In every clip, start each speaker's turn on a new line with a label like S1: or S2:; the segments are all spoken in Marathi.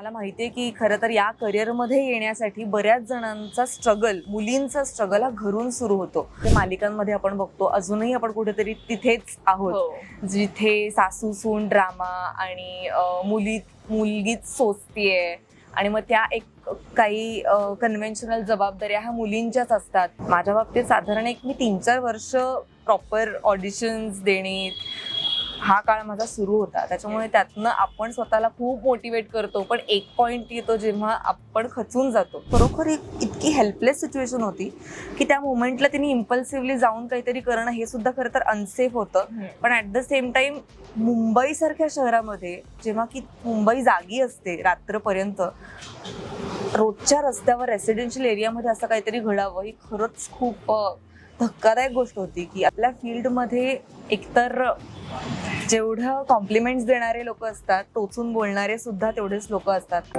S1: मला माहितीये की खरं तर या करिअरमध्ये येण्यासाठी बऱ्याच जणांचा स्ट्रगल मुलींचा स्ट्रगल हा घरून सुरू होतो. मालिकांमध्ये आपण बघतो अजूनही आपण कुठेतरी तिथेच आहोत.
S2: हो.
S1: जिथे सासू सून ड्रामा आणि मुली मुलगीच सोचतीये आणि मग त्या एक काही कन्व्हेन्शनल जबाबदाऱ्या ह्या मुलींच्याच असतात. माझ्या बाबतीत साधारण एक मी तीन चार वर्ष प्रॉपर ऑडिशन्स देणे हा काळ माझा सुरू होता. त्याच्यामुळे त्यातनं आपण स्वतःला खूप मोटिवेट करतो पण एक पॉइंट येतो जेव्हा आपण खचून जातो. खरोखर एक इतकी हेल्पलेस सिच्युएशन होती की त्या मोमेंटला तिने इम्पल्सिव्हली जाऊन काहीतरी करणं हे सुद्धा खरं तर अनसेफ होतं. पण at the same time Mumbai सारख्या शहरामध्ये जेव्हा की मुंबई जागी असते रात्रपर्यंत रोजच्या रस्त्यावर रेसिडेन्शियल एरियामध्ये असं काहीतरी घडावं ही खरंच खूप धक्कादायक गोष्ट होती की आपल्या फील्डमध्ये एकतर जेवढं कॉम्प्लिमेंट्स देणारे लोक असतात टोचून बोलणारे सुद्धा तेवढेच लोक असतात.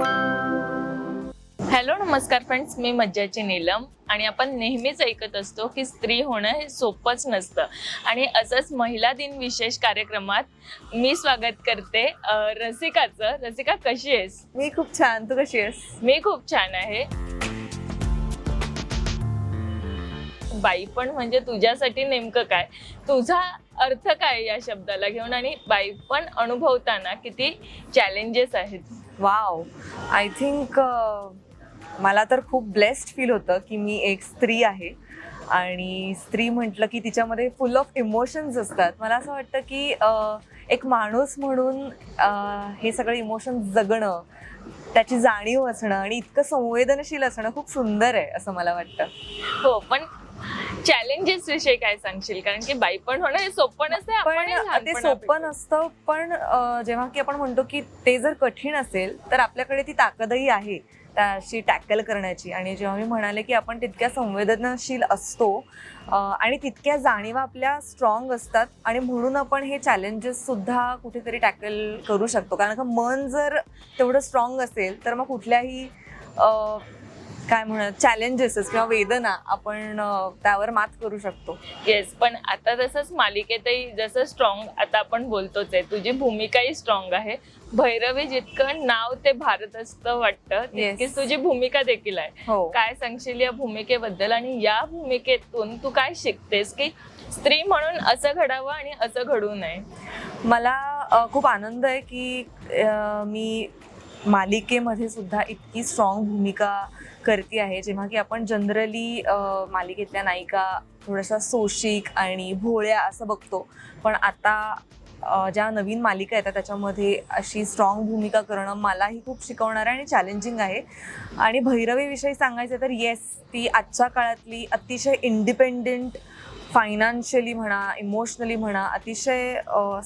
S2: हॅलो नमस्कार फ्रेंड्स मी मज्जाची नीलम आणि आपण नेहमीच ऐकत असतो की स्त्री होणं हे सोपंच नसतं. आणि असंच महिला दिन विशेष कार्यक्रमात मी स्वागत करते रसिकाचं. रसिका कशी आहेस?
S1: मी खूप छान. तू कशी आहेस?
S2: मी खूप छान आहे. बाई पण म्हणजे तुझ्यासाठी नेमकं काय? तुझा अर्थ काय या शब्दाला घेऊन? आणि बाई पण अनुभवताना किती चॅलेंजेस आहेत?
S1: वाव आय थिंक मला तर खूप ब्लेस्ड फील होतं की मी एक स्त्री आहे. आणि स्त्री म्हटलं की तिच्यामध्ये फुल ऑफ इमोशन्स असतात. मला असं वाटतं की एक माणूस म्हणून हे सगळे इमोशन्स जगणं त्याची जाणीव असणं आणि इतकं संवेदनशील असणं खूप सुंदर आहे असं मला वाटतं.
S2: हो पण चॅलेंजेस विषयी काय सांगशील? कारण की बाई पण होणं हे सोपं नसतं
S1: पण
S2: आपणही
S1: ते सोपं नसतं पण जेव्हा की आपण म्हणतो की ते जर कठीण असेल तर आपल्याकडे ती ताकदही आहे त्याशी टॅकल करण्याची. आणि जेव्हा मी म्हणाले की आपण तितक्या संवेदनशील असतो आणि तितक्या जाणीवा आपल्या स्ट्रॉंग असतात आणि म्हणून आपण हे चॅलेंजेस सुद्धा कुठेतरी टॅकल करू शकतो. कारण का मन जर तेवढं स्ट्रॉंग असेल तर मग कुठल्याही काय म्हणत चॅलेंजेस किंवा वेदना आपण त्यावर मात करू शकतो.
S2: येस पण आता तसंच मालिकेतही जसं स्ट्रॉंग आता आपण बोलतोच आहे तुझी भूमिकाही स्ट्रॉंग आहे. भैरवी जितकं नाव ते भारत असतं वाटतं तितकीच तुझी भूमिका देखील आहे.
S1: हो.
S2: काय सांगशील या भूमिकेबद्दल आणि या भूमिकेतून तू काय शिकतेस की स्त्री म्हणून असं घडावं आणि असं घडू नये?
S1: मला खूप आनंद आहे की मी मालिकेमध्ये सुद्धा इतकी स्ट्रॉंग भूमिका करते आहे जेव्हा की आपण जनरली मालिकेतल्या नायिका थोड्याशा सोशिक आणि भोळ्या असं बघतो. पण आता ज्या नवीन मालिका येतात त्याच्यामध्ये अशी स्ट्रॉंग भूमिका करणं मलाही खूप शिकवणार आहे आणि चॅलेंजिंग आहे. आणि भैरवीविषयी सांगायचं तर येस ती आजच्या काळातली अतिशय इंडिपेंडेंट फायनान्शियली म्हणा इमोशनली म्हणा अतिशय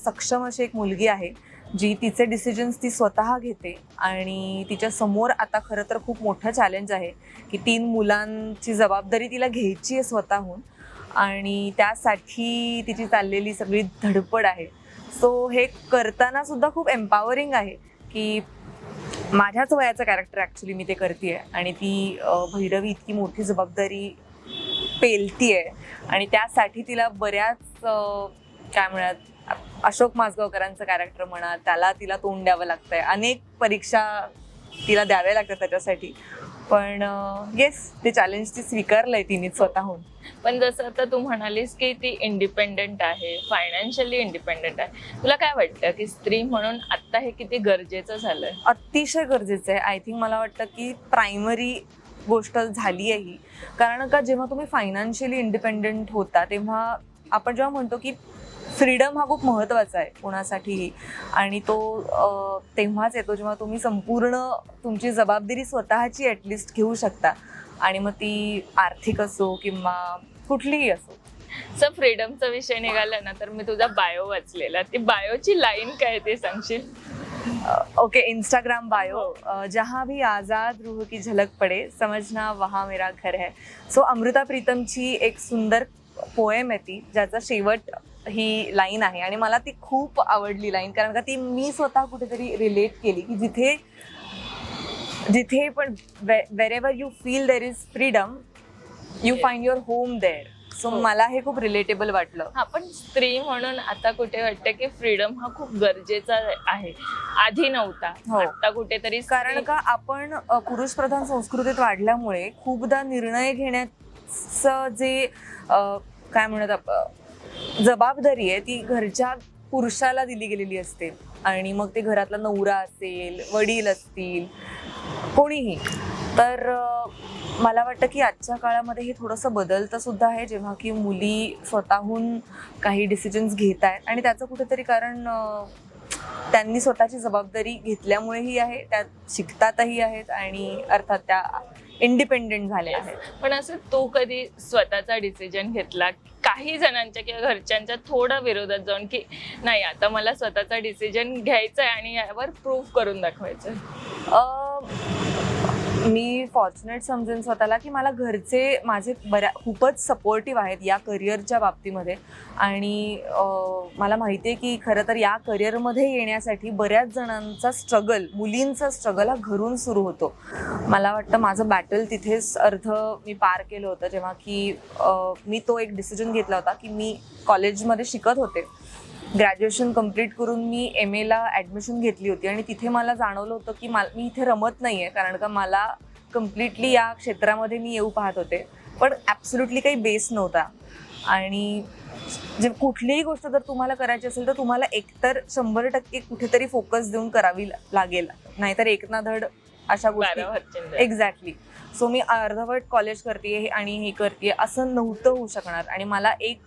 S1: सक्षम अशी एक मुलगी आहे. जी तिचे डिसिजन्स ती स्वतः घेते आणि तिच्या समोर आता खरं तर खूप मोठं चॅलेंज आहे की तीन मुलांची जबाबदारी तिला घ्यायची आहे स्वतःहून आणि त्यासाठी तिची चाललेली सगळी धडपड आहे. सो हे करताना सुद्धा खूप एम्पावरिंग आहे की माझ्याच वयाचं कॅरेक्टर ॲक्च्युली मी ते करते आणि ती भैरवी इतकी मोठी जबाबदारी पेलती आहे आणि त्यासाठी तिला बऱ्याच काय म्हणत अशोक माजगावकरांचं कॅरेक्टर म्हणा त्याला तिला तोंड द्यावं लागतंय. अनेक परीक्षा तिला द्याव्या लागतात त्याच्यासाठी. पण येस ते चॅलेंज ती स्वीकारलंय तिने स्वतःहून.
S2: पण जसं आता तू म्हणालीस की ती इंडिपेंडेंट आहे फायनान्शियली इंडिपेंडेंट आहे. तुला काय वाटतं की स्त्री म्हणून आता हे किती गरजेचं झालंय?
S1: अतिशय गरजेचं आहे. आय थिंक मला वाटतं की प्रायमरी गोष्ट झाली आहे ही कारण का जेव्हा तुम्ही फायनान्शियली इंडिपेंडेंट होता तेव्हा आपण जेव्हा म्हणतो की फ्रीडम हा खूप महत्त्वाचा आहे कोणासाठीही आणि तो तेव्हाच येतो जेव्हा तुम्ही संपूर्ण तुमची जबाबदारी स्वतःची ॲटलिस्ट घेऊ शकता. आणि मग ती आर्थिक असो किंवा कुठलीही असो.
S2: सर फ्रीडमचा विषय निघाला ना तर मी तुझा बायो वाचलेला. ती बायोची लाईन काय ते सांगशील?
S1: ओके इंस्टाग्राम बायो जहाँ भी आज़ाद रूह की झलक पड़े समझना वहाँ मेरा घर है. सो अमृता प्रीतमची एक सुंदर पोएम आहे ती ज्याचा शेवट ही लाईन आहे आणि मला ती खूप आवडली लाईन कारण का ती मी स्वतः कुठेतरी रिलेट केली की जिथे जिथे पण wherever you feel there is freedom you. Find your home there so. मला हे खूप रिलेटेबल वाटलं
S2: हा पण स्त्री म्हणून आता कुठे वाटतं की फ्रीडम हा खूप गरजेचा आहे आधी नव्हता
S1: हो.
S2: आता कुठेतरी
S1: कारण का आपण अ, पुरुषप्रधान संस्कृतीत वाढल्यामुळे खूपदा निर्णय घेण्याचं जे काय म्हणत जबाबदारी आहे ती घरच्या पुरुषाला दिली गेलेली असते. आणि मग ते घरातला नवरा असेल वडील असतील कोणीही. तर मला वाटतं की आजच्या काळामध्ये हे थोडंसं बदलतं सुद्धा आहे. जेव्हा की मुली स्वतःहून काही डिसिजन्स घेत आहेत. आणि त्याचं कुठेतरी कारण त्यांनी स्वतःची जबाबदारी घेतल्यामुळेही आहे. त्यात शिकतातही आहेत आणि अर्थात त्या इंडिपेंडेंट झाल्या आहेत.
S2: पण असं तो कधी स्वतःचा डिसिजन घेतला काही जणांच्या किंवा घरच्यांच्या थोडं विरोधात जाऊन की नाही आता मला स्वतःचा डिसिजन घ्यायचा आहे आणि यावर प्रूफ करून दाखवायचं
S1: मी फॉर्च्युनेट समजेन स्वतःला की मला घरचे माझे बऱ्या खूपच सपोर्टिव्ह आहेत या करिअरच्या बाबतीमध्ये. आणि मला माहिती आहे की खरं तर या करिअरमध्ये येण्यासाठी बऱ्याच जणांचा स्ट्रगल मुलींचा स्ट्रगल हा घरून सुरू होतो. मला वाटतं माझं बॅटल तिथेच अर्ध मी पार केलं होतं जेव्हा की मी तो एक डिसिजन घेतला होता की मी कॉलेजमध्ये शिकत होते. ग्रॅज्युएशन कंप्लीट करून मी एम एला ॲडमिशन घेतली होती आणि तिथे मला जाणवलं होतं की मला मी इथे रमत नाही आहे कारण का मला कम्प्लिटली या क्षेत्रामध्ये मी येऊ पाहत होते. पण ॲब्सोल्युटली काही बेस नव्हता. आणि जे कुठलीही गोष्ट जर तुम्हाला करायची असेल तर तुम्हाला एकतर शंभर टक्के कुठेतरी फोकस देऊन करावी लागेल. नाहीतर एक ना धड अशा गोष्टी एक्झॅक्टली सो मी अर्धवट कॉलेज करते आणि हे करते असं नव्हतं होऊ शकणार. आणि मला एक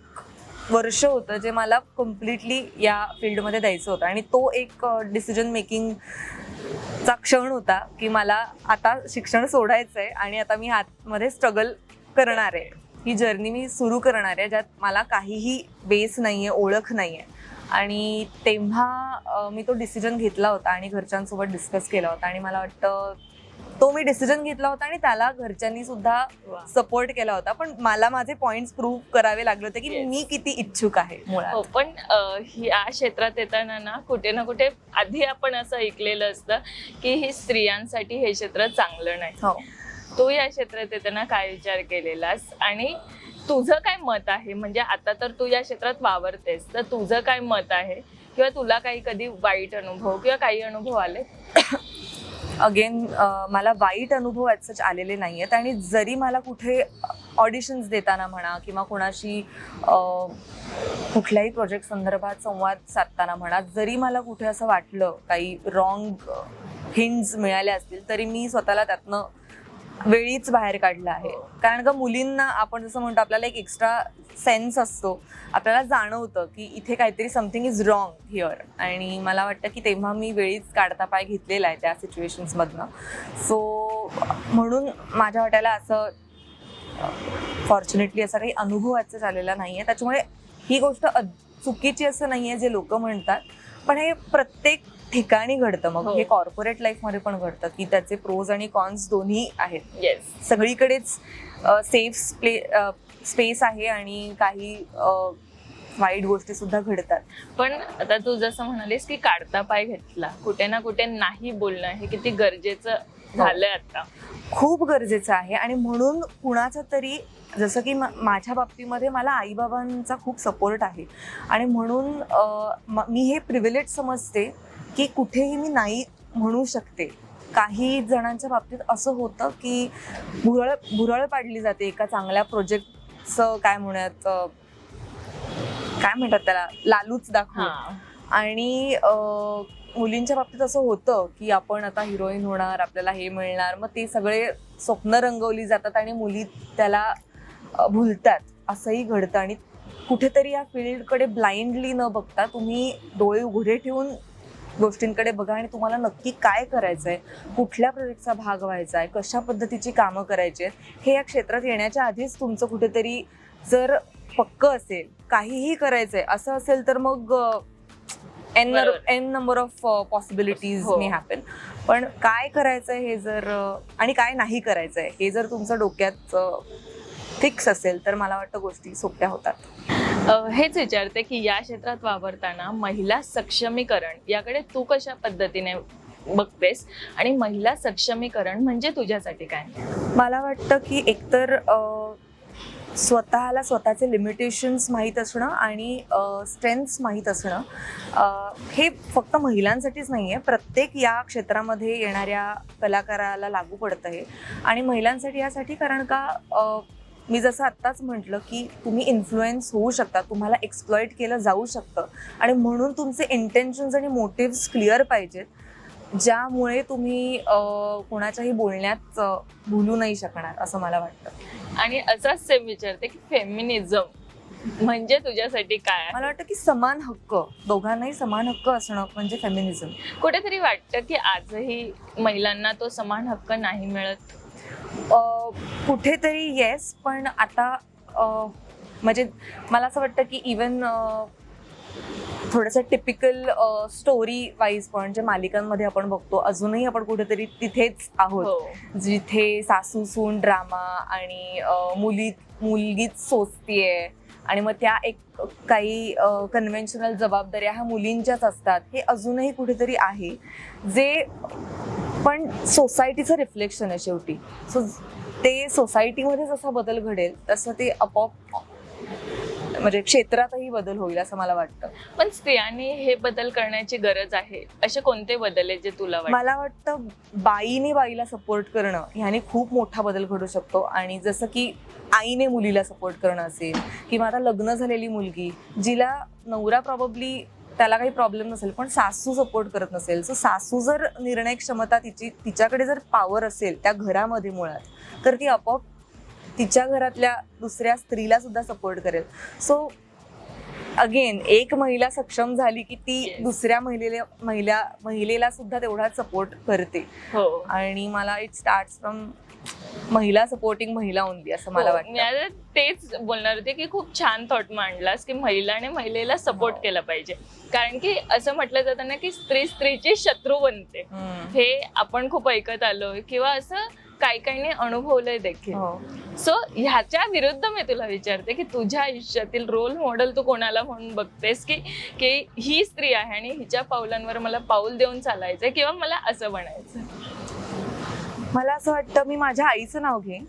S1: वर्ष होतं जे मला कम्प्लिटली या फील्डमध्ये द्यायचं होतं. आणि तो एक डिसिजन मेकिंगचा क्षण होता की मला आता शिक्षण सोडायचं आहे आणि आता मी हातमध्ये स्ट्रगल करणार आहे. ही जर्नी मी सुरू करणार आहे ज्यात मला काहीही बेस नाही आहे ओळख नाही आहे आणि तेव्हा मी तो डिसिजन घेतला होता आणि घरच्यांसोबत डिस्कस केला होता. आणि मला वाटतं तो मी डिसिजन घेतला होता आणि त्याला घरच्यांनी सुद्धा. सपोर्ट केला होता पण मला माझे पॉइंट्स प्रूव्ह करावे लागले होते की. मी किती इच्छुक आहे मुळात
S2: हो पण या क्षेत्रात येताना ना कुठे ना कुठे आधी आपण असं ऐकलेलं असतं की ही स्त्रियांसाठी हे क्षेत्र चांगलं नाही
S1: हो
S2: तू या क्षेत्रात येताना काय विचार केलेलास आणि तुझं काय मत आहे म्हणजे आता तर तू या क्षेत्रात वावरतेस तर तुझं काय मत आहे किंवा तुला काही कधी वाईट अनुभव किंवा काही अनुभव आले
S1: अगेन मला वाईट अनुभव ॲज आलेले नाही आहेत आणि जरी मला कुठे ऑडिशन्स देताना म्हणा किंवा कोणाशी कुठल्याही प्रोजेक्ट संदर्भात संवाद साधताना म्हणा जरी मला कुठे असं वाटलं काही रॉंग हिंट्स मिळाल्या असतील तरी मी स्वतःला त्यातनं वेळीच बाहेर काढलं आहे. कारण का मुलींना आपण जसं म्हणतो आपल्याला एक एक्स्ट्रा सेन्स असतो. आपल्याला जाणवतं की इथे काहीतरी समथिंग इज रॉंग हिअर आणि मला वाटतं की तेव्हा मी वेळीच काढता पाय घेतलेला आहे त्या सिच्युएशन्समधनं सो म्हणून माझ्या वाट्याला असं फॉर्च्युनेटली असा काही अनुभवाचं झालेला नाही आहे त्याच्यामुळे ही गोष्ट चुकीची असं नाही आहे जे लोक म्हणतात. पण हे प्रत्येक ठिकाणी घडतं. मग
S2: हो.
S1: हे कॉर्पोरेट लाईफमध्ये पण घडतं की त्याचे प्रोज आणि कॉन्स दोन्ही आहेत.
S2: येस
S1: सगळीकडेच सेफ प्ले स्पेस आहे आणि काही वाईट गोष्टी सुद्धा घडतात.
S2: पण आता तू जसं म्हणालीस की काढता पाय घेतला कुठे ना कुठे नाही बोलणं हे किती गरजेचं झालंय आता.
S1: खूप गरजेचं आहे आणि म्हणून कुणाचा तरी जसं की माझ्या बाबतीमध्ये मला आईबाबांचा खूप सपोर्ट आहे. आणि म्हणून मी हे प्रिव्हिलेज समजते की कुठेही मी नाही म्हणू शकते. काही जणांच्या बाबतीत असं होतं की भुरळ भुरळ पाडली जाते एका चांगल्या प्रोजेक्टचं काय म्हणूयात अ, काय म्हणतात त्याला लालूच दाखवून.
S2: हा.
S1: आणि मुलींच्या बाबतीत असं होतं की आपण आता हिरोईन होणार आपल्याला हे मिळणार मग ते सगळे स्वप्न रंगवली जातात आणि मुली त्याला भुलतात. असंही घडतं आणि कुठेतरी या फील्डकडे ब्लाइंडली न बघता तुम्ही डोळे उघडे ठेवून गोष्टींकडे बघा आणि तुम्हाला नक्की काय करायचं आहे कुठल्या प्रोजेक्टचा भाग व्हायचा आहे कशा पद्धतीची कामं करायची आहेत हे या क्षेत्रात येण्याच्या आधीच तुमचं कुठेतरी जर पक्क असेल काहीही करायचंय असं असेल तर मग n. N number of possibilities. May happen पण काय करायचंय हे जर आणि काय नाही करायचंय हे जर तुमचं डोक्यात फिक्स असेल तर मला वाटतं गोष्टी सोप्या होतात
S2: हेच विचारते की या क्षेत्रात वावरताना महिला सक्षमीकरण याकडे तू कशा पद्धतीने बघतेस? आणि महिला सक्षमीकरण म्हणजे तुझ्यासाठी काय?
S1: मला वाटतं की एकतर स्वतःला स्वतःचे लिमिटेशन्स माहीत असणं आणि स्ट्रेंथ्स माहीत असणं हे फक्त महिलांसाठीच नाही आहे प्रत्येक या क्षेत्रामध्ये येणाऱ्या कलाकाराला लागू पडतं हे आणि महिलांसाठी यासाठी कारण का मी जसं आत्ताच म्हटलं की तुम्ही इन्फ्लुएन्स होऊ शकता तुम्हाला एक्सप्लॉईट केलं जाऊ शकतं. आणि म्हणून तुमचे इंटेन्शन्स आणि मोटिव्स क्लिअर पाहिजेत ज्यामुळे तुम्ही कोणाच्याही बोलण्यात भुलू नाही शकणार असं मला वाटतं.
S2: आणि असाच सेम विचारते की फेमिनिझम म्हणजे तुझ्यासाठी काय
S1: मला वाटतं की समान हक्क दोघांनाही समान हक्क असणं म्हणजे फेमिनिझम
S2: कुठेतरी वाटतं की आजही महिलांना तो समान हक्क नाही मिळत?
S1: कुठेतरी येस पण आता म्हणजे मला असं वाटतं की इवन थोडंसं टिपिकल स्टोरी वाईज पण जे मालिकांमध्ये आपण बघतो अजूनही आपण कुठेतरी तिथेच आहोत.
S2: हो.
S1: जिथे सासू सून ड्रामा आणि मुली मुलगीच सोचतीये आणि मग त्या एक काही कन्व्हेन्शनल जबाबदाऱ्या ह्या मुलींच्याच असतात. हे अजूनही कुठेतरी आहे. जे पण सोसायटीचं रिफ्लेक्शन आहे शेवटी. सो ते सोसायटीमध्ये जसा बदल घडेल तसं ते आपोआप म्हणजे क्षेत्रातही बदल होईल असं मला वाटतं.
S2: पण स्त्रियांनी हे बदल करण्याची गरज आहे? असे कोणते बदल आहेत जे तुला वाटतं
S1: मला वाटतं बाईने बाईला सपोर्ट करणं ह्याने खूप मोठा बदल घडू शकतो. आणि जसं की आईने मुलीला सपोर्ट करणं असेल किंवा आता लग्न झालेली मुलगी जिला नवरा प्रॉबब्ली त्याला काही प्रॉब्लेम नसेल पण सासू सपोर्ट करत नसेल. सो सासू जर निर्णय क्षमता तिची तिच्याकडे जर पॉवर असेल त्या घरामध्ये मुळात तर ती आपोआप तिच्या घरातल्या दुसऱ्या स्त्रीला सुद्धा सपोर्ट करेल. सो अगेन एक महिला सक्षम झाली की ती
S2: Yes.
S1: दुसऱ्या महिलेला महिला महिलेला सुद्धा तेवढाच सपोर्ट करते
S2: हो
S1: आणि मला इट स्टार्ट फ्रॉम महिला सपोर्टिंग महिला ओनली असं मला
S2: हो,
S1: वाटतं
S2: तेच बोलणार होते की खूप छान थॉट मांडलास की महिलाने महिलेला सपोर्ट
S1: हो.
S2: केला पाहिजे कारण की असं म्हटलं जातं ना की स्त्री स्त्रीची शत्रू बनते. हे आपण खूप ऐकत आलोय किंवा असं काही काहीने अनुभवलंय देखील.
S1: हो.
S2: सो ह्याच्या विरुद्ध मी तुला विचारते की तुझ्या आयुष्यातील रोल मॉडेल तू कोणाला म्हणून बघतेस की की ही स्त्री आहे आणि हिच्या पावलांवर मला पाऊल देऊन चालायचंय किंवा मला असं बनायचं
S1: मला असं वाटतं मी माझ्या आईचं नाव घेईन.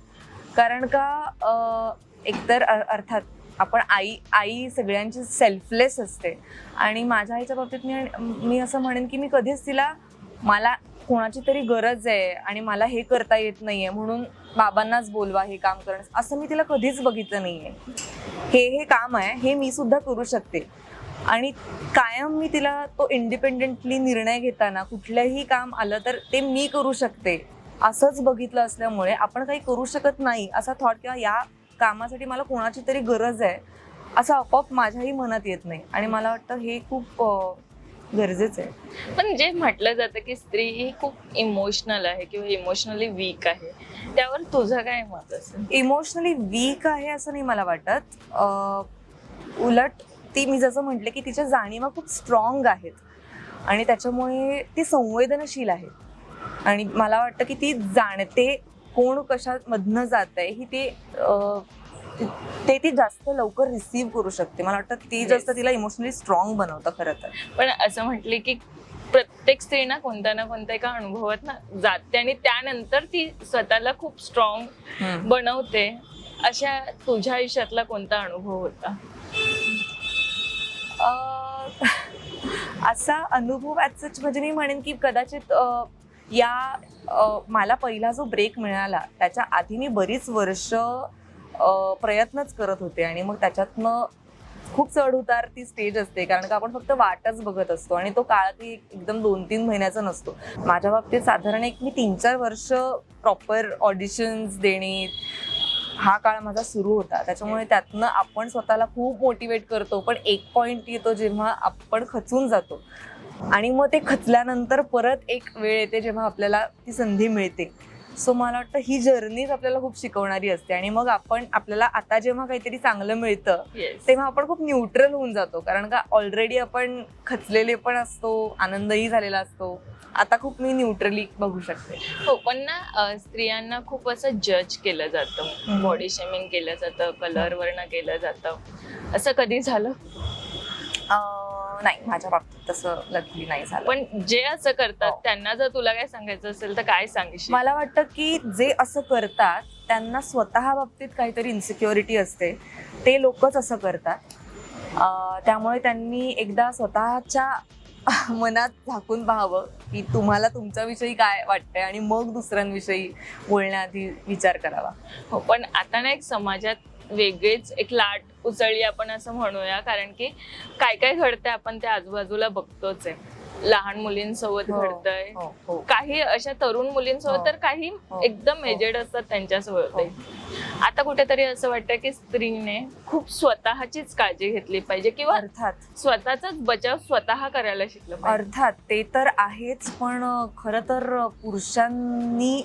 S1: कारण का एकतर अर्थात आपण आई आई सगळ्यांची सेल्फलेस असते. आणि माझ्या आईच्या बाबतीत मी मी असं म्हणेन की मी कधीच तिला मला कोणाची तरी गरज आहे आणि मला हे करता येत नाहीये म्हणून बाबांनाच बोलवा हे काम करणं असं मी तिला कधीच बघितलं नाहीये. हे हे काम आहे हे मी सुद्धा करू शकते. आणि कायम मी तिला तो इंडिपेंडेंटली निर्णय घेताना कुठलंही काम आलं तर ते मी करू शकते. असंच बघितलं असल्यामुळे आपण काही करू शकत नाही असा थॉट किंवा या कामासाठी मला कोणाची तरी गरज आहे असं आपोआप माझ्याही मनात येत नाही. आणि मला वाटतं हे खूप गरजेचं आहे.
S2: पण जे म्हटलं जातं की स्त्री ही खूप इमोशनल आहे किंवा इमोशनली वीक आहे त्यावर तुझं काय मत असेल?
S1: इमोशनली वीक आहे असं नाही मला वाटत. अं, उलट ती मी जसं म्हटलं की तिच्या जाणीवा खूप स्ट्रॉंग आहेत आणि त्याच्यामुळे ती संवेदनशील आहे. आणि मला वाटतं की ती जाणते कोण कशामधनं जात आहे ही ते अं, ते ती जास्त लवकर रिसीव्ह करू शकते. मला वाटतं ती जास्त. तिला इमोशनली स्ट्रॉंग बनवतं खरं तर.
S2: पण असं म्हटले की प्रत्येक स्त्री ना कोणत्या ना कोणत्या एका अनुभवात ना जाते आणि त्यानंतर ती स्वतःला खूप स्ट्रॉंग बनवते. अशा तुझ्या आयुष्यातला कोणता अनुभव होता?
S1: असा अनुभव such म्हणजे मी म्हणेन की कदाचित या मला पहिला जो ब्रेक मिळाला त्याच्या आधी मी बरीच वर्ष प्रयत्नच करत होते आणि मग त्याच्यातनं खूप चढ उतार ती स्टेज असते. कारण का आपण फक्त वाटच बघत असतो आणि तो काळ काही एकदम दोन तीन महिन्याचा नसतो. माझ्या बाबतीत साधारण एक मी तीन चार वर्ष प्रॉपर ऑडिशन्स देणे हा काळ माझा सुरू होता. त्याच्यामुळे त्यातनं आपण स्वतःला खूप मोटिवेट करतो पण एक पॉईंट येतो जेव्हा आपण खचून जातो. आणि मग ते खचल्यानंतर परत एक वेळ येते जेव्हा आपल्याला ती संधी मिळते. सो मला वाटतं ही जर्नीच आपल्याला खूप शिकवणारी असते. आणि मग आपण आपल्याला आता जेव्हा काहीतरी चांगलं मिळतं तेव्हा आपण खूप न्यूट्रल होऊन जातो. कारण का ऑलरेडी आपण खचलेले पण असतो आनंदही झालेला असतो. आता खूप मी न्यूट्रली बघू शकते.
S2: हो पण ना स्त्रियांना खूप असं जज केलं जातं. बॉडी शेमिंग केलं जातं कलर वरनं केलं जातं. असं कधी झालं?
S1: नाही माझ्या बाबतीत तसं लकीली नाही झालं.
S2: पण जे असं करतात
S1: हो.
S2: त्यांना जर तुला काय सांगायचं असेल तर काय सांगशील?
S1: मला वाटतं की जे असं करतात त्यांना स्वतः बाबतीत काहीतरी इन्सिक्युरिटी असते. ते लोकच असं करतात. त्यामुळे त्यांनी एकदा स्वतःच्या मनात झाकून पाहावं की तुम्हाला तुमच्याविषयी काय वाटतंय आणि मग दुसऱ्यांविषयी बोलण्याआधी विचार करावा.
S2: हो पण आता ना एक समाजात वेगळीच एक लाट उसळली आपण असं म्हणूया कारण की काय काय घडतंय आपण त्या आजूबाजूला बघतोच आहे लहान मुलींसोबत
S1: हो,
S2: घडतंय
S1: हो हो
S2: काही अशा तरुण मुलींसोबत
S1: हो.
S2: तर काही
S1: हो.
S2: एकदम. एजेड असतात त्यांच्यासोबत
S1: हो.
S2: आता कुठेतरी असं वाटतं की स्त्रीने खूप स्वतःचीच काळजी घेतली पाहिजे किंवा
S1: अर्थात
S2: स्वतःचाच बचाव स्वतः करायला शिकलं पाहिजे
S1: अर्थात ते तर आहेच पण खरं तर पुरुषांनी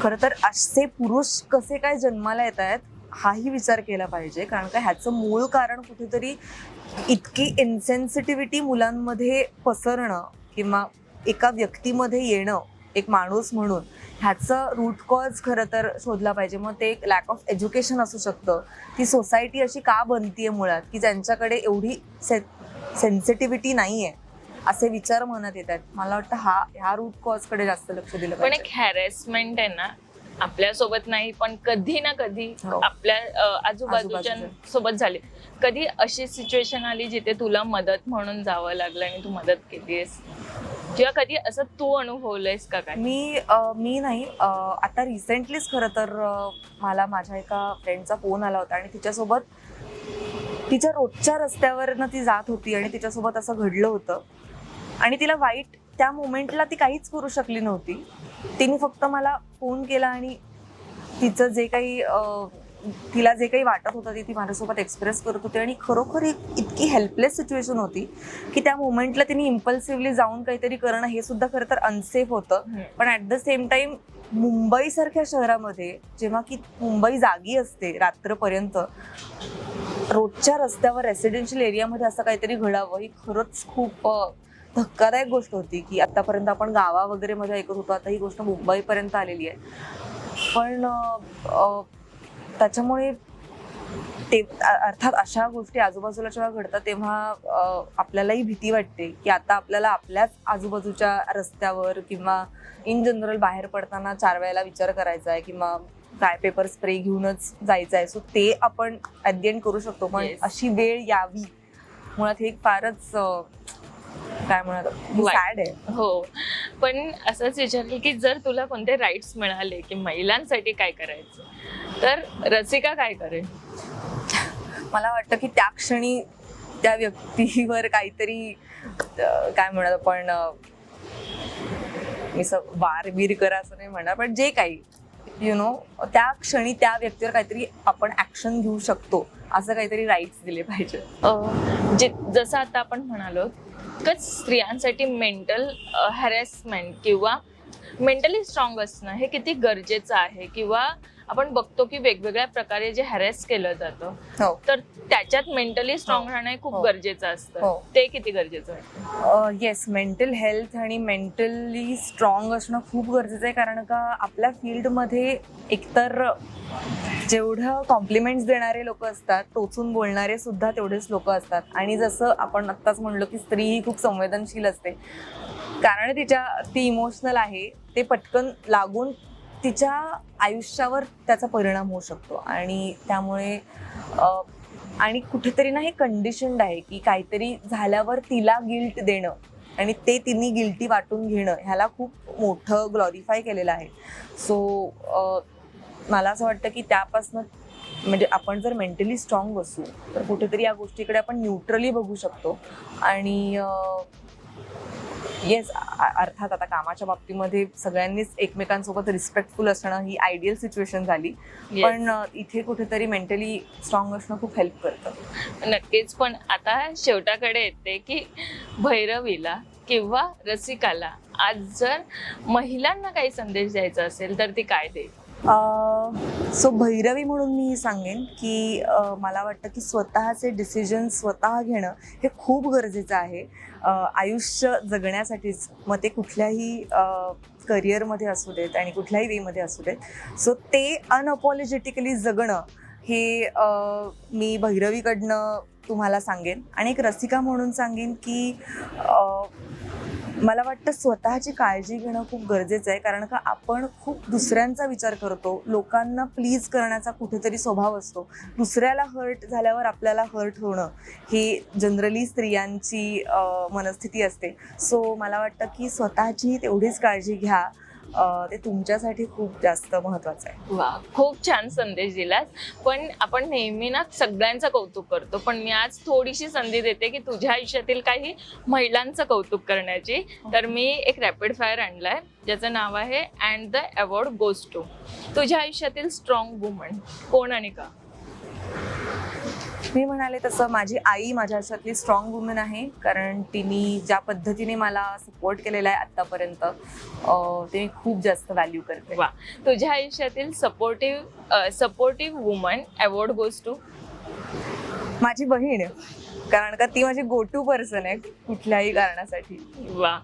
S1: खरं तर असे पुरुष कसे काय जन्माला येत आहेत हाही विचार केला पाहिजे. कारण का ह्याचं मूळ कारण कुठेतरी इतकी इन्सेन्सिटिव्हिटी मुलांमध्ये पसरणं किंवा एका व्यक्तीमध्ये येणं एक माणूस म्हणून ह्याचं रूट कॉज खरं तर शोधला पाहिजे. मग ते एक लॅक ऑफ एज्युकेशन असू शकतं. ती सोसायटी अशी का बनतीये मुळात? की ज्यांच्याकडे एवढी से सेन्सिटिव्हिटी नाही आहे असे विचार मनात येतात. मला वाटतं हा ह्या रूट कॉजकडे जास्त लक्ष दिलं
S2: पण एक हॅरेसमेंट आहे ना आपल्यासोबत नाही पण कधी ना कधी
S1: हो.
S2: आपल्या आजूबाजूच्या
S1: आजूबाजूच्या.
S2: सोबत झाली. कधी अशी सिच्युएशन आली जिथे तुला मदत म्हणून जावं लागलं आणि तू मदत केलीस किंवा कधी असं तू अनुभवलंयस का काय?
S1: मी अ, मी नाही. अ, आता रिसेंटलीच खरं तर अ, मला माझ्या एका फ्रेंडचा फोन आला होता आणि तिच्यासोबत तिच्या रोजच्या रस्त्यावरनं ती जात होती आणि तिच्यासोबत असं घडलं होतं. आणि तिला वाईट त्या मोमेंटला ती काहीच करू शकली नव्हती तिने फक्त मला फोन केला आणि तिचं जे काही तिला जे काही वाटत होतं ते ती माझ्यासोबत एक्सप्रेस करत होती आणि खरोखर एक इतकी हेल्पलेस सिच्युएशन होती की त्या मोमेंटला तिने इम्पल्सिव्हली जाऊन काहीतरी करणं हे सुद्धा खरं तर अनसेफ होतं. पण ऍट द सेम टाइम मुंबईसारख्या शहरामध्ये जेव्हा की मुंबई जागी असते रात्रपर्यंत रोजच्या रस्त्यावर रेसिडेन्शियल एरियामध्ये असं काहीतरी घडावं ही खरंच खूप धक्कादायक गोष्ट होती की आतापर्यंत आपण गावा वगैरे मध्ये ऐकत होतो आता ही गोष्ट मुंबईपर्यंत आलेली आहे. पण त्याच्यामुळे ते अर्थात अशा गोष्टी आजूबाजूला जेव्हा घडतात तेव्हा आपल्यालाही भीती वाटते की आता आपल्याला आपल्याच आजूबाजूच्या रस्त्यावर किंवा इन जनरल बाहेर पडताना चार वेळेला विचार करायचा आहे किंवा काय पेपर स्प्रे घेऊनच जायचं आहे. सो ते आपण एंड करू शकतो. पण
S2: Yes.
S1: अशी वेळ यावी. मुळात हे फारच काय म्हणत. सॅड आहे.
S2: हो. पण असंच विचारलं की जर तुला कोणते राईट्स मिळाले की महिलांसाठी काय करायचं? तर रसिका काय करेल?
S1: मला वाटतं की त्या क्षणी त्या व्यक्तीवर काहीतरी काय म्हणत आपण मी असं वार बीर करा असं नाही म्हणणार पण जे काही यु नो त्या क्षणी त्या व्यक्तीवर काहीतरी आपण ऍक्शन घेऊ शकतो असं काहीतरी राईट्स दिले पाहिजे
S2: जसं आता आपण म्हणालो इतकंच स्त्रियांसाठी मेंटल हॅरेसमेंट किंवा मेंटली स्ट्रॉंग असणं हे किती गरजेचं आहे किंवा आपण बघतो की वेगवेगळ्या प्रकारे जे हॅरेस केलं जातं
S1: हो
S2: तर त्याच्यात मेंटली स्ट्रॉंग
S1: हो.
S2: राहणं हे खूप
S1: हो.
S2: गरजेचं. असतं ते किती गरजेचं वाटतं
S1: येस मेंटल हेल्थ आणि मेंटली स्ट्रॉंग असणं खूप गरजेचं आहे कारण का आपल्या फील्डमध्ये एकतर जेवढं कॉम्प्लिमेंट्स देणारे लोक असतात टोचून बोलणारे सुद्धा तेवढेच लोक असतात आणि जसं आपण आत्ताच म्हणलो की स्त्री ही खूप संवेदनशील असते कारण तिच्या ती इमोशनल आहे ते पटकन लागून तिच्या आयुष्यावर त्याचा परिणाम होऊ शकतो. आणि त्यामुळे आणि कुठेतरी ना हे कंडिशन्ड आहे की काहीतरी झाल्यावर तिला गिल्ट देणं आणि ते तिने गिल्टी वाटून घेणं ह्याला खूप मोठं ग्लॉरीफाय केलेलं आहे. सो मला असं वाटतं की त्यापासून म्हणजे आपण जर मेंटली स्ट्रॉंग असू तर कुठेतरी या गोष्टीकडे आपण न्यूट्रली बघू शकतो. आणि येस अर्थात आता कामाच्या बाबतीमध्ये सगळ्यांनीच एकमेकांसोबत रिस्पेक्टफुल असणं ही आयडियल सिच्युएशन झाली. पण इथे कुठेतरी मेंटली स्ट्रॉंग असणं खूप हेल्प करतं.
S2: नक्कीच पण आता शेवटाकडे येते की भैरवीला किंवा रसिकाला आज जर महिलांना काही संदेश द्यायचा असेल तर ती काय देईल?
S1: सो भैरवी म्हणून मी सांगेन की मला वाटतं की स्वतःचे डिसिजन स्वतः घेणं हे खूप गरजेचं आहे. आयुष्य जगण्यासाठीच मग ते कुठल्याही करिअरमध्ये असू देत आणि कुठल्याही वेमध्ये असू देत. सो ते अनअपॉलॉजेटिकली जगणं हे मी भैरवीकडनं तुम्हाला सांगेन. आणि एक रसिका म्हणून सांगेन की मला वाटतं स्वतःची काळजी घेणं खूप गरजेचं आहे. कारण का आपण खूप दुसऱ्यांचा विचार करतो. लोकांना प्लीज करण्याचा कुठेतरी स्वभाव असतो. दुसऱ्याला हर्ट झाल्यावर आपल्याला हर्ट होणं ही जनरली स्त्रियांची मनस्थिती असते. सो मला वाटतं की स्वतःची तेवढीच काळजी घ्या. ते तुमच्यासाठी खूप जास्त महत्त्वाचं आहे.
S2: वा खूप छान संदेश दिलास. पण आपण नेहमी ना सगळ्यांचं कौतुक करतो. पण मी आज थोडीशी संधी देते की तुझ्या आयुष्यातील काही महिलांचं कौतुक करण्याची. तर मी एक रॅपिड फायर आणलाय. ज्याचं नाव आहे and the award goes to तुझ्या आयुष्यातील स्ट्रॉंग वुमन कोण आणि का?
S1: मी म्हणाले तसं माझी आई माझ्या आयुष्यातली स्ट्रॉंग वुमन आहे. कारण तिने ज्या पद्धतीने मला सपोर्ट केलेला आहे आत्तापर्यंत ते मी खूप जास्त व्हॅल्यू करते.
S2: वा. तुझ्या आयुष्यातील supportive supportive woman award goes to
S1: माझी बहीण. कारण का ती माझी गो टू पर्सन आहे कुठल्याही कारणासाठी.
S2: वा.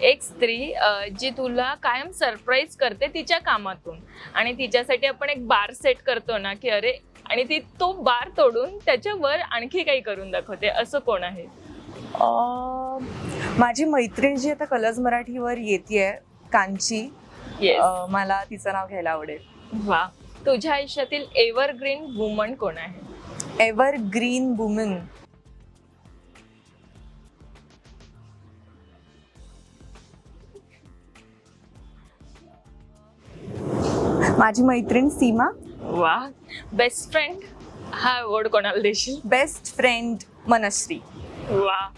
S2: एक स्त्री जी तुला कायम सरप्राईज करते तिच्या कामातून. आणि तिच्यासाठी आपण एक बार सेट करतो ना की अरे आणि ती तो बार तोडून त्याच्यावर आणखी काही करून दाखवते. असं कोण आहे?
S1: माझी मैत्रीण जी आता कलर्स मराठीवर येते कांची मला तिचं नाव घ्यायला आवडेल.
S2: वा. तुझ्या आयुष्यातील एव्हरग्रीन वुमन कोण आहे?
S1: एव्हर ग्रीन वुमन माझी मैत्रीण सीमा.
S2: वा. बेस्ट फ्रेंड हा अवॉर्ड कोणाला देशील?
S1: Best friend Manashree.
S2: वा.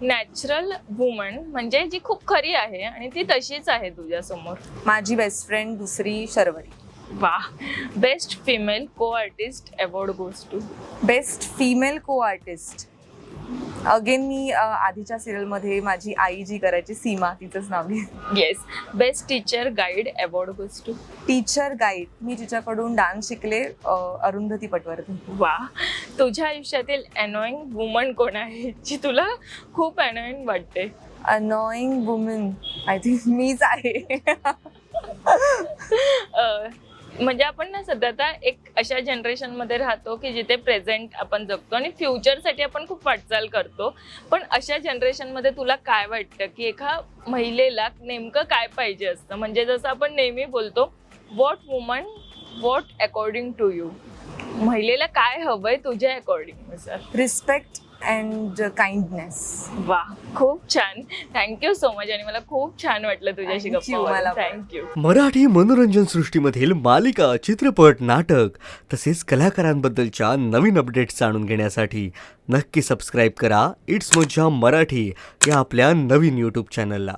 S2: नॅचरल वुमन म्हणजे जी खूप खरी आहे आणि ती तशीच आहे तुझ्यासमोर.
S1: माझी बेस्ट फ्रेंड दुसरी शर्वरी.
S2: वा. Best female co artist award goes to
S1: best female co artist again मी आधीच्या सिरियलमध्ये माझी आई जी करायची सीमा तिचंच नाव घे
S2: yes best teacher guide award goes to
S1: teacher guide मी तिच्याकडून डान्स शिकले अरुंधती पटवर्धन.
S2: वा तुझ्या आयुष्यातील अनोईंग वुमन कोण आहे जी तुला खूप अनोईंग वाटते?
S1: अनोईंग वुमन आय थिंक मीच आहे.
S2: म्हणजे आपण ना सध्या आता एक अशा जनरेशनमध्ये राहतो की जिथे प्रेझेंट आपण जगतो आणि फ्युचरसाठी आपण खूप वाटचाल करतो. पण अशा जनरेशनमध्ये तुला काय वाटतं की एका महिलेला नेमकं काय पाहिजे असतं? म्हणजे जसं आपण नेहमी बोलतो what woman what according to you महिलेला काय हवंय तुझ्या according sir
S1: respect and kindness.
S2: वा खूप छान. थँक्यू सो मच आणि मला खूप छान वाटलं तुझ्याशी
S1: Thank you,
S2: गप्पा
S1: मला पण.
S2: थँक्यू
S3: मराठी मनोरंजन सृष्टीमधील मालिका चित्रपट नाटक तसेच कलाकारांबद्दलच्या नवीन अपडेट्स जाणून घेण्यासाठी नक्की सबस्क्राईब करा. इट्स मज्जा मराठी या आपल्या नवीन यूट्यूब चॅनलला